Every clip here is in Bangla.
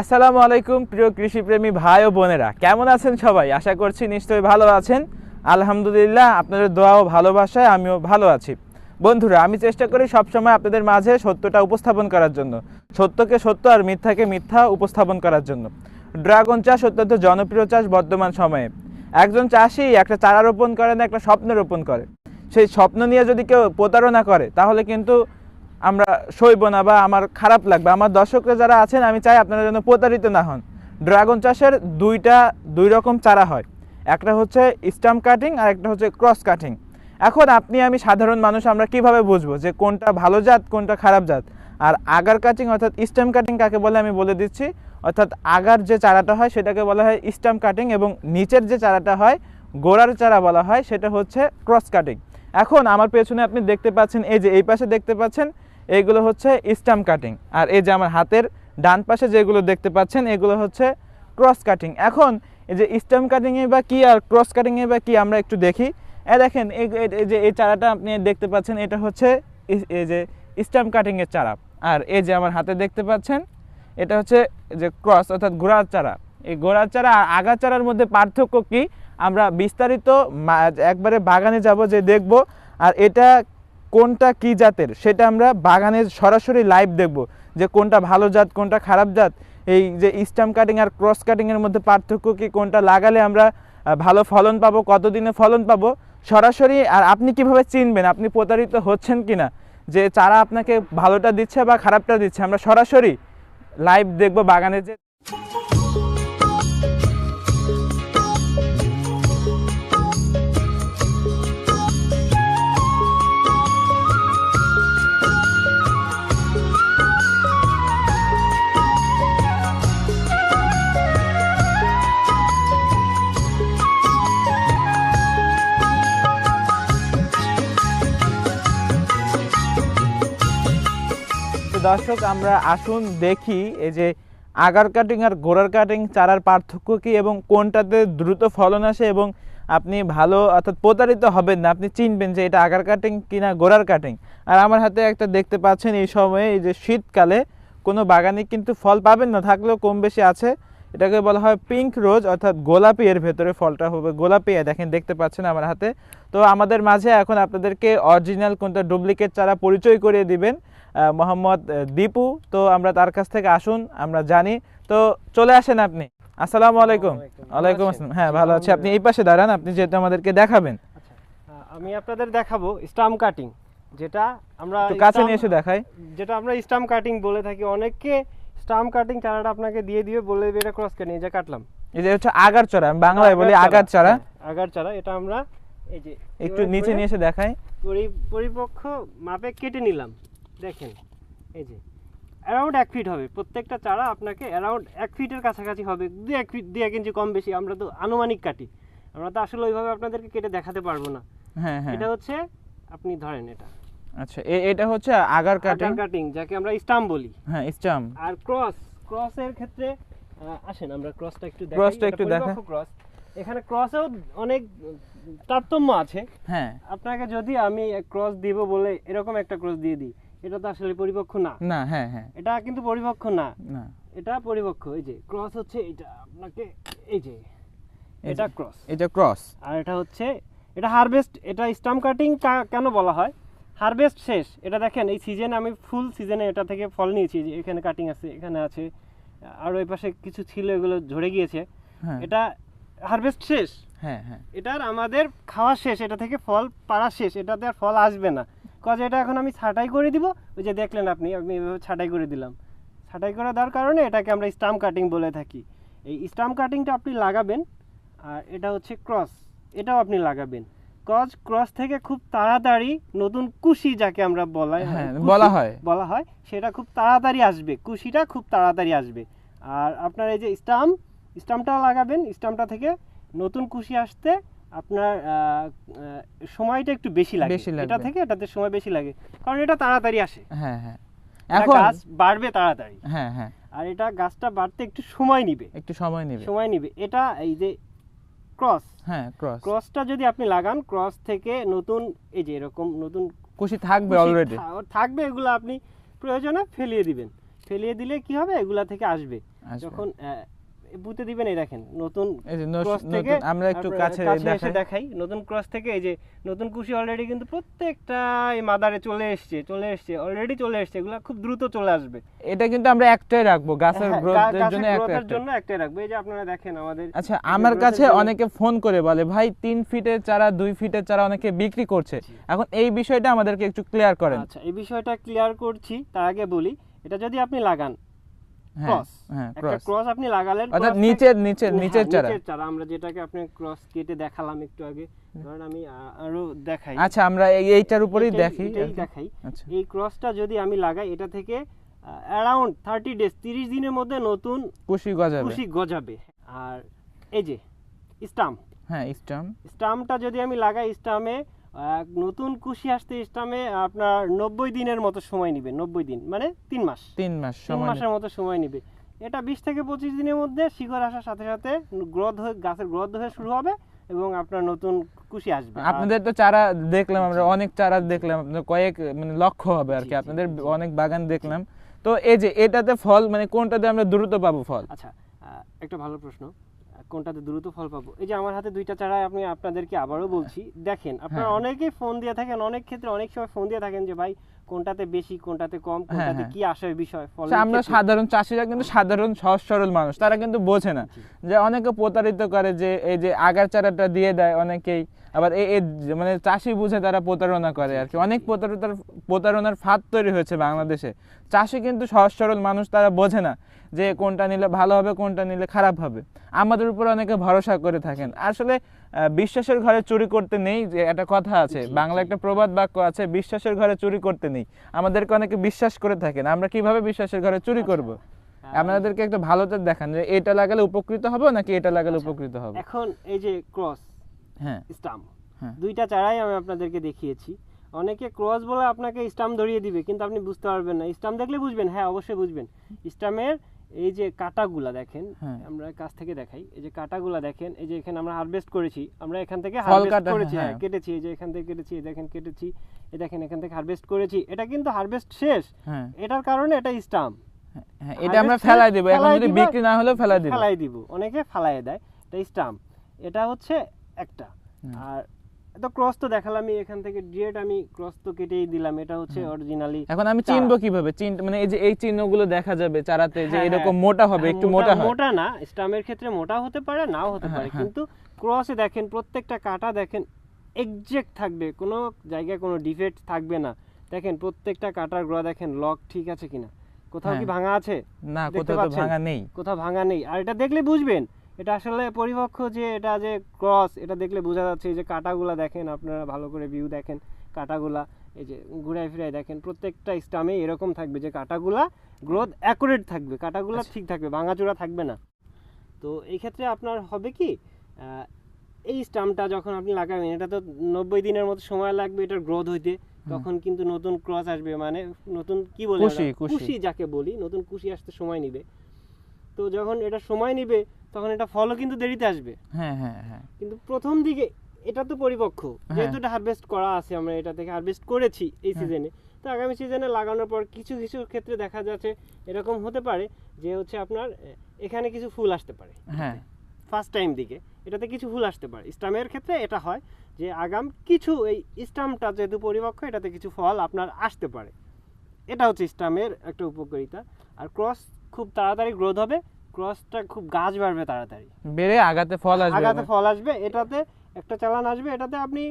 আসসালামু আলাইকুম, প্রিয় কৃষিপ্রেমী ভাই ও বোনেরা। কেমন আছেন সবাই? আশা করছি নিশ্চয়ই ভালো আছেন। আলহামদুলিল্লাহ, আপনাদের দোয়া ও ভালোবাসায় আমিও ভালো আছি। বন্ধুরা, আমি চেষ্টা করি সবসময় আপনাদের মাঝে সত্যটা উপস্থাপন করার জন্য, সত্যকে সত্য আর মিথ্যাকে মিথ্যা উপস্থাপন করার জন্য। ড্রাগন চাষ অত্যন্ত জনপ্রিয় চাষ বর্তমান সময়ে। একজন চাষি একটা চারা রোপণ করে না একটা স্বপ্ন রোপণ করে। সেই স্বপ্ন নিয়ে যদি কেউ প্রতারণা করে, তাহলে কিন্তু আমরা সইব না বা আমার খারাপ লাগবে। আমার দর্শকরা যারা আছেন, আমি চাই আপনারা যেন প্রতারিত না হন। ড্রাগন চাষের দুইটা, দুই রকম চারা হয়। একটা হচ্ছে স্টাম্প কাটিং আর একটা হচ্ছে ক্রস কাটিং। এখন আপনি, আমি সাধারণ মানুষ, আমরা কীভাবে বুঝব যে কোনটা ভালো জাত, কোনটা খারাপ জাত? আর আগার কাটিং অর্থাৎ স্টাম্প কাটিং কাকে বলে আমি বলে দিচ্ছি। অর্থাৎ আগার যে চারাটা হয়, সেটাকে বলা হয় স্টাম্প কাটিং এবং নিচের যে চারাটা হয়, গোড়ার চারা বলা হয়, সেটা হচ্ছে ক্রস কাটিং। এখন আমার পেছনে আপনি দেখতে পাচ্ছেন, এই যে এই পাশে দেখতে পাচ্ছেন এইগুলো হচ্ছে স্টাম্প কাটিং। আর এই যে আমার হাতের ডান পাশে যেগুলো দেখতে পাচ্ছেন, এগুলো হচ্ছে ক্রস কাটিং। এখন এই যে স্টাম্প কাটিংয়ে বা কি আর ক্রস কাটিংয়ে বা কি আমরা একটু দেখি। এ দেখেন, এই যে, এই চারাটা আপনি দেখতে পাচ্ছেন, এটা হচ্ছে এই যে স্টাম্প কাটিংয়ের চারা। আর এই যে আমার হাতে দেখতে পাচ্ছেন, এটা হচ্ছে যে ক্রস, অর্থাৎ ঘোড়ার চারা। এই ঘোড়ার চারা আর আগা চারার মধ্যে পার্থক্য কি? আমরা বিস্তারিত একবারে বাগানে যাব যে দেখব। আর এটা কোনটা কি জাতের, সেটা আমরা বাগানে সরাসরি লাইভ দেখব যে কোনটা ভালো জাত, কোনটা খারাপ জাত। এই যে স্টাম্প কাটিং আর ক্রস কাটিংয়ের মধ্যে পার্থক্য কি, কোনটা লাগালে আমরা ভালো ফলন পাবো, কতদিনে ফলন পাবো, সরাসরি আর আপনি কীভাবে চিনবেন, আপনি প্রতারিত হচ্ছেন কিনা, যে চারা আপনাকে ভালোটা দিচ্ছে বা খারাপটা দিচ্ছে, আমরা সরাসরি লাইভ দেখব বাগানে যে দর্শক, আমরা আসুন দেখি এই যে আগার কাটিং আর গোড়ার কাটিং চারার পার্থক্য কি এবং কোনটাতে দ্রুত ফলন আসে এবং আপনি ভালো অর্থাৎ প্রতারিত হবেন না, আপনি চিনবেন যে এটা আগার কাটিং কিনা গোড়ার কাটিং আর আমার হাতে একটা দেখতে পাচ্ছেন এই সময়ে এই যে শীতকালে কোনো বাগানে কিন্তু ফল পাবেন না, থাকলেও কম বেশি আছে। এটাকে বলা হয় পিঙ্ক রোজ অর্থাৎ গোলাপি এর ভেতরে ফলটা হবে, গোলাপি দেখেন, দেখতে পাচ্ছেন আমার হাতে। তো আমাদের মাঝে এখন আপনাদেরকে অরিজিনাল কোনটা ডুপ্লিকেট চারা পরিচয় করিয়ে দিবেন। মোহাম্মদ দীপু তো আমরা তার কাছ থেকে আসুন আমরা জানি। তো চলে আসেন আপনি। আসসালামু আলাইকুম। ওয়ালাইকুম। আসসালাম। হ্যাঁ ভালো আছি। আপনি এই পাশে দাঁড়ান আপনি যেহেতু আমাদেরকে দেখাবেন। আচ্ছা আমি আপনাদের দেখাবো স্টাম্প কাটিং যেটা আমরা কাছে নিয়ে এসে দেখাই। যেটা আমরা স্টাম্প কাটিং বলে থাকি। অনেককে স্টাম্প কাটিং চারাটা আপনাকে দিয়ে দিয়ে বলে দিবে এটা ক্রস কাটিং এই যে কাটলাম। এই যে হচ্ছে আগার চারা আমি বাংলায় বলি আগার চারা হ্যাঁ, আগার চারা এটা আমরা এই যে একটু নিচে নিয়ে এসে দেখাই। পরি- পরিপক্ক মাপে কেটে নিলাম। দেখেন এই যে অ্যারাউন্ড এক ফিট হবে। প্রত্যেকটা চারা আপনাকে অ্যারাউন্ড এক ফিটের কাছাকাছি হবে। দু এক ফিট দু এক ইঞ্চি কম বেশি আমরা তো আনুমানিক কাটি। আমরা তো আসলে ওইভাবে আপনাদেরকে কেটে দেখাতে পারব না। হ্যাঁ হ্যাঁ। এটা হচ্ছে আপনি ধরেন এটা। আচ্ছা এটা হচ্ছে আগার কাটিং কাটিং যাকে আমরা স্টাম্প বলি। হ্যাঁ স্টাম আর ক্রস ক্রসের ক্ষেত্রে আসেন আমরা ক্রসটা একটু দেখাই। Cross টা এটা একটু দেখা। ক্রস এখানে ক্রসেও অনেক তারতম্য আছে। হ্যাঁ। আপনাকে যদি আমি ক্রস দিব বলে এরকম একটা ক্রস দিয়ে দিই এটা তো আসলে পরিপক্ক না। না হ্যাঁ হ্যাঁ। এটা কিন্তু পরিপক্ক না। না। এটা পরিপক্ক। এই যে ক্রস হচ্ছে এটা আপনাকে এই যে এটা ক্রস। এটা ক্রস। আর এটা হচ্ছে এটা হারভেস্ট এটা স্টাম্প কাটিং কেন বলা হয়? হারভেস্ট শেষ। এটা দেখেন এই সিজনে আমি ফুল সিজনে এটা থেকে ফল নিয়েছি যে এখানে কাটিং আছে এখানে আছে আর ওই পাশে কিছু ছিল এগুলো ঝরে গিয়েছে। হ্যাঁ। এটা হারভেস্ট শেষ। হ্যাঁ হ্যাঁ। এটার আমাদের খাওয়া শেষ এটা থেকে ফল পাড়া শেষ এটাতে আর ফল আসবে না। কজ এটা এখন আমি ছাঁটাই করে দিব ওই যে দেখলেন আপনি আমি এভাবে ছাঁটাই করে দিলাম। ছাঁটাই করে দেওয়ার কারণে এটাকে আমরা স্টাম্প কাটিং বলে থাকি। এই স্টাম্প কাটিংটা আপনি লাগাবেন আর এটা হচ্ছে ক্রস এটাও আপনি লাগাবেন। কজ ক্রস থেকে খুব তাড়াতাড়ি নতুন কুশি যাকে আমরা বলাই হ্যাঁ, বলা হয়। বলা হয় সেটা খুব তাড়াতাড়ি আসবে কুশিটা খুব তাড়াতাড়ি আসবে। আর আপনার এই যে স্টাম্প স্টাম্পটা লাগাবেন স্টাম্পটা থেকে নতুন কুশি আসতে আপনার সময়টা একটু বেশি লাগে। এটা থেকে এটাতে সময় বেশি লাগে। কারণ এটা তাড়াতাড়ি আসে। হ্যাঁ হ্যাঁ। এখন গাছ বাড়বে তাড়াতাড়ি। হ্যাঁ হ্যাঁ। আর এটা গাছটা বাড়তে একটু সময় নিবে। একটু সময় নেবে। সময় নিবে। এটা এই যে ক্রস। হ্যাঁ ক্রস। ক্রসটা যদি আপনি লাগান ক্রস থেকে নতুন এই যে এরকম নতুন খুশি থাকবে অলরেডি থাকবে এগুলো আপনি প্রয়োজনে ফেলিয়ে দিবেন। ফেলিয়ে দিলে কি হবে? এগুলা থেকে আসবে। যখন বুতে দিবেন এই দেখেন নতুন এই যে ক্রস থেকে আমরা একটু কাছে এসে দেখাই। নতুন ক্রস থেকে এই যে নতুন কুশি অলরেডি কিন্তু প্রত্যেকটা এই মাদারে চলে এসছে চলে এসছে অলরেডি চলে এসছে এগুলো খুব দ্রুত চলে আসবে। এটা কিন্তু আমরা একটাই রাখব গাছের হ্যাঁ, গ্রোথের জন্য গাছের একটা জন্য একটাই রাখব। এই যে আপনারা দেখেন আমাদের আচ্ছা আমার কাছে অনেকে ফোন করে বলে ভাই তিন ফিটের চারা দুই ফিটের চারা অনেকে বিক্রি করছে। এখন এই বিষয়টা আমাদেরকে একটু ক্লিয়ার করেন। আচ্ছা এই বিষয়টা ক্লিয়ার করছি তার আগে বলি এটা যদি আপনি লাগান ক্রস। হ্যাঁ একটা ক্রস। ক্রস আপনি লাগালেন অর্থাৎ নিচের নিচের হ্যাঁ, নিচের চারা। চারা। আমরা যেটাকে আপনি ক্রস কেটে দেখালাম একটু আগে ধরেন আমি আরও দেখাই। আচ্ছা আমরা এইটার উপরেই দেখি। আর দেখাই। এই ক্রসটা যদি আমি লাগাই এটা থেকে অ্যারাউন্ড থার্টি ডেজ তিরিশ দিনের মধ্যে নতুন কুশি গজাবে। কুশি গজাবে। আর এই যে স্টাম্প হ্যাঁ স্টাম স্টাম্পটা যদি আমি লাগাই স্টামে নতুন কুশি আসতে স্টামে আপনার নব্বই দিনের মতো সময় নেবে নব্বই দিন মানে তিন মাস। তিন মাস তিন মাসের মতো সময় নেবে। এটা বিশ থেকে পঁচিশ দিনের মধ্যে শিকড় আসার সাথে সাথে গ্রোথ হয়ে গাছের গ্রোথ হয়ে শুরু হবে এবং আপনার নতুন কুশি আসবে। আপনাদের তো চারা দেখলাম আমরা অনেক চারা দেখলাম আপনাদের কয়েক মানে লক্ষ্য হবে আর কি আপনাদের অনেক বাগান দেখলাম। তো এই যে এটাতে ফল মানে কোনটাতে আমরা দ্রুত পাবো ফল? আচ্ছা একটা ভালো প্রশ্ন। কোনটাতে দ্রুত ফল পাবো এই যে আমার হাতে দুইটা চারা আমি আপনাদেরকে আবারও বলছি দেখেন আপনারা হ্যাঁ। অনেকেই ফোন দিয়ে থাকেন অনেক ক্ষেত্রে অনেক সময় ফোন দিয়ে থাকেন যে ভাই কোনটাতে বেশি কোনটাতে কম কোনটাতে হ্যাঁ। কি আসার বিষয়? ফলের আচ্ছা, আমরা সাধারণ চাষিরা কিন্তু সাধারণ সহজ সরল মানুষ তারা কিন্তু বোঝে না যে অনেকে প্রতারিত করে যে এই যে আগার চারাটা দিয়ে দেয় অনেকেই আবার এই মানে চাষি বুঝে তারা প্রতারণা করে আর কি। অনেক প্রতারণার প্রতারণার ফাঁদ তৈরি হয়েছে বাংলাদেশে। চাষি কিন্তু সহজ সরল মানুষ তারা বোঝে না যে কোনটা নিলে ভালো হবে কোনটা নিলে খারাপ হবে। আমাদের উপর অনেকে ভরসা করে থাকেন। আসলে বিশ্বাসের ঘরে চুরি করতে নেই যে একটা কথা আছে বাংলা একটা প্রবাদ বাক্য আছে বিশ্বাসের ঘরে চুরি করতে নেই। আমাদেরকে অনেকে বিশ্বাস করে থাকেন আমরা কীভাবে বিশ্বাসের ঘরে চুরি আচ্ছা। করব? আহ, আপনাদেরকে একটা ভালোতে দেখান যে এটা লাগালে উপকৃত হবে নাকি এটা লাগালে আচ্ছা। উপকৃত হবে? এখন এই যে ক্রস হ্যাঁ। স্টাম্প হ্যাঁ। দুইটা চারাই আমি আপনাদেরকে দেখিয়েছি। অনেকে ক্রস বলে আপনাকে স্টাম্প ধরিয়ে দিবে কিন্তু আপনি বুঝতে পারবেন না। স্টাম্প দেখলে বুঝবেন হ্যাঁ অবশ্যই বুঝবেন। স্টাম্পের এই যে কাটাগুলা দেখেন হ্যাঁ। আমরা কাছ থেকে দেখাই। এই যে কাটাগুলা দেখেন এই যে এখানে আমরা হারভেস্ট করেছি আমরা এখান থেকে হারভেস্ট করেছি হ্যাঁ। হ্যাঁ কেটেছি এই যে এখান থেকে কেটেছি দেখেন কেটেছি এই দেখেন এখান থেকে হারভেস্ট করেছি। এটা কিন্তু হারভেস্ট শেষ। হ্যাঁ। এটার কারণে এটা স্টাম্প হ্যাঁ, এটা আমরা ফেলাই দিব। এখন যদি বিক্রি না হলেও ফেলাই দিব। ফেলাই দিব। অনেকে ফালাই দেয় এটা স্টাম্প এটা হচ্ছে একটা। আর তো ক্রস তো দেখালামই এখান থেকে ডিরেক্ট আমি ক্রস তো কেটেই দিলাম এটা হচ্ছে অরিজিনালি এখন আমি চিনবো কীভাবে? চিন মানে এই যে এই চিহ্নগুলো দেখা যাবে চারাতে যে হ্যাঁ, এরকম হ্যাঁ। মোটা হবে একটু মোটা হয়। মোটা না স্টামের ক্ষেত্রে মোটা হতে পারে নাও হতে হ্যাঁ, পারে হ্যাঁ। কিন্তু ক্রসে দেখেন প্রত্যেকটা কাটা দেখেন এক্সাক্ট থাকবে কোনো জায়গায় কোনো ডিফেক্ট থাকবে না। দেখেন প্রত্যেকটা কাটার গ্রহ দেখেন লক ঠিক আছে কিনা? কোথাও কি হ্যাঁ। ভাঙা আছে? না কোথাও তো ভাঙা নেই। কোথাও ভাঙা নেই। আর এটা দেখলে বুঝবেন এটা আসলে পরিপক্ষ যে এটা যে ক্রস এটা দেখলে বোঝা যাচ্ছে এই যে কাটাগুলা দেখেন আপনারা ভালো করে ভিউ দেখেন কাটাগুলা এই যে ঘুরাই ফিরাই দেখেন প্রত্যেকটা স্টামে এরকম থাকবে যে কাটাগুলা গ্রোথ অ্যাকুরেট থাকবে কাটাগুলা আচ্ছা। ঠিক থাকবে ভাঙাচোরা থাকবে না তো এই ক্ষেত্রে আপনার হবে কি এই স্টামটা যখন আপনি লাগাবেন এটা তো নব্বই দিনের মতো সময় লাগবে এটার গ্রোথ হইতে তখন কিন্তু নতুন ক্রস আসবে মানে নতুন কি বলে। কুশি যাকে বলি নতুন কুশি আসতে সময় নিবে তো যখন এটা সময় নিবে তখন এটা ফলও কিন্তু দেরিতে আসবে। হ্যাঁ হ্যাঁ হ্যাঁ। কিন্তু প্রথম দিকে এটা তো পরিপক্ষ যেহেতু এটা হারভেস্ট করা আছে আমরা এটা থেকে হারভেস্ট করেছি এই। সিজনে তো আগামী সিজনে লাগানোর পর কিছু কিছু ক্ষেত্রে দেখা যাচ্ছে এরকম হতে পারে যে হচ্ছে আপনার এখানে কিছু ফুল আসতে পারে। হ্যাঁ। ফার্স্ট টাইম দিকে এটাতে কিছু ফুল আসতে পারে। স্টামের ক্ষেত্রে এটা হয় যে আগাম কিছু এই স্টামটা যেহেতু পরিপক্ষ এটাতে কিছু ফল আপনার আসতে পারে। এটা হচ্ছে স্টামের একটা উপকারিতা। আর ক্রস খুব তাড়াতাড়ি গ্রোথ হবে। ক্রসটা খুব গাছ বাড়বে তাড়াতাড়ি। বেড়ে আগাতে ফল আসবে আগাতে ফল আসবে এটাতে একটা চালান আসবে এটাতে আপনি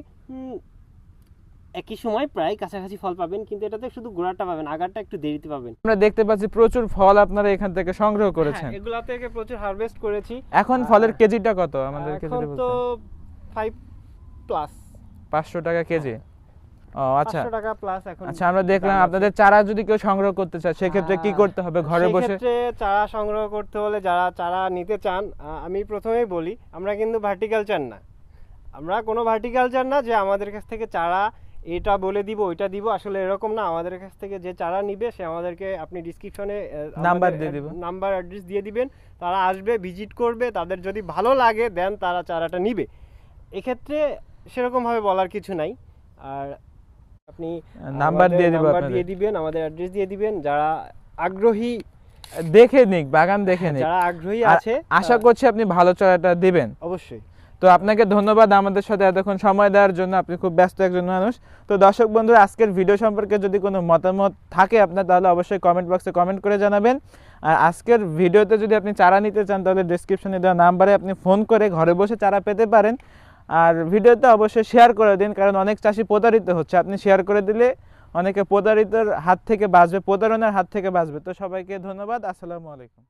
একই সময় প্রায় কাছাকাছি ফল পাবেন কিন্তু এটাতে শুধু গোড়াটা পাবেন আগারটা একটু দেরিতে পাবেন। আমরা দেখতে পাচ্ছি প্রচুর ফল আপনারা এখান থেকে সংগ্রহ করেছেন। হ্যাঁ, এগুলা থেকে প্রচুর হারভেস্ট করেছি। এখন ফলের কেজিটা কত? আমাদের যদি তো বলতেন ফাইভ প্লাস পাঁচশো টাকা কেজি? ও আচ্ছা। পাঁচশো টাকা প্লাস এখন আচ্ছা আমরা দেখলাম আপনাদের চারা যদি কেউ সংগ্রহ করতে চায় সেক্ষেত্রে কি করতে হবে ঘরে বসে? চারা সংগ্রহ করতে হলে যারা চারা নিতে চান আমি প্রথমেই বলি আমরা কিন্তু ভার্টিকালচার না। আমরা কোনো ভার্টিকালচার না যে আমাদের কাছ থেকে চারা এটা বলে দিব ওইটা দিব আসলে এরকম না। আমাদের কাছ থেকে যে চারা নিবে সে আমাদেরকে আপনি ডিসক্রিপশনে নাম্বার দিয়ে দিবো। নাম্বার অ্যাড্রেস দিয়ে দিবেন। তারা আসবে ভিজিট করবে তাদের যদি ভালো লাগে দেন তারা চারাটা নিবে। এক্ষেত্রে সেরকমভাবে বলার কিছু নাই। আর আপনি নাম্বার দিয়ে দিব নাম্বার দিয়ে দিবেন আমাদের অ্যাড্রেস দিয়ে দিবেন। যারা আগ্রহী দেখে নিক বাগান দেখে নিক। যারা আগ্রহী আছে আশা করছি আপনি ভালো চারাটা দিবেন। অবশ্যই। তো আপনাকে ধন্যবাদ আমাদের সাথে এতক্ষণ সময় দেওয়ার জন্য। আপনি খুব ব্যস্ত একজন মানুষ। তো দর্শক বন্ধুরা আজকের ভিডিও সম্পর্কে যদি কোনো মতামত থাকে আপনার তাহলে অবশ্যই কমেন্ট বক্সে কমেন্ট করে জানাবেন। আর আজকের ভিডিওতে যদি আপনি চারা নিতে চান তাহলে ডিসক্রিপশনে দেওয়া নাম্বারে আপনি ফোন করে ঘরে বসে চারা পেতে পারেন। আর ভিডিওতে অবশ্যই শেয়ার করে দিন, কারণ অনেক চাষি প্রতারিত হচ্ছে। আপনি শেয়ার করে দিলে অনেকে প্রতারিতর হাত থেকে বাঁচবে, প্রতারণার হাত থেকে বাঁচবে। তো সবাইকে ধন্যবাদ, আসসালামু আলাইকুম।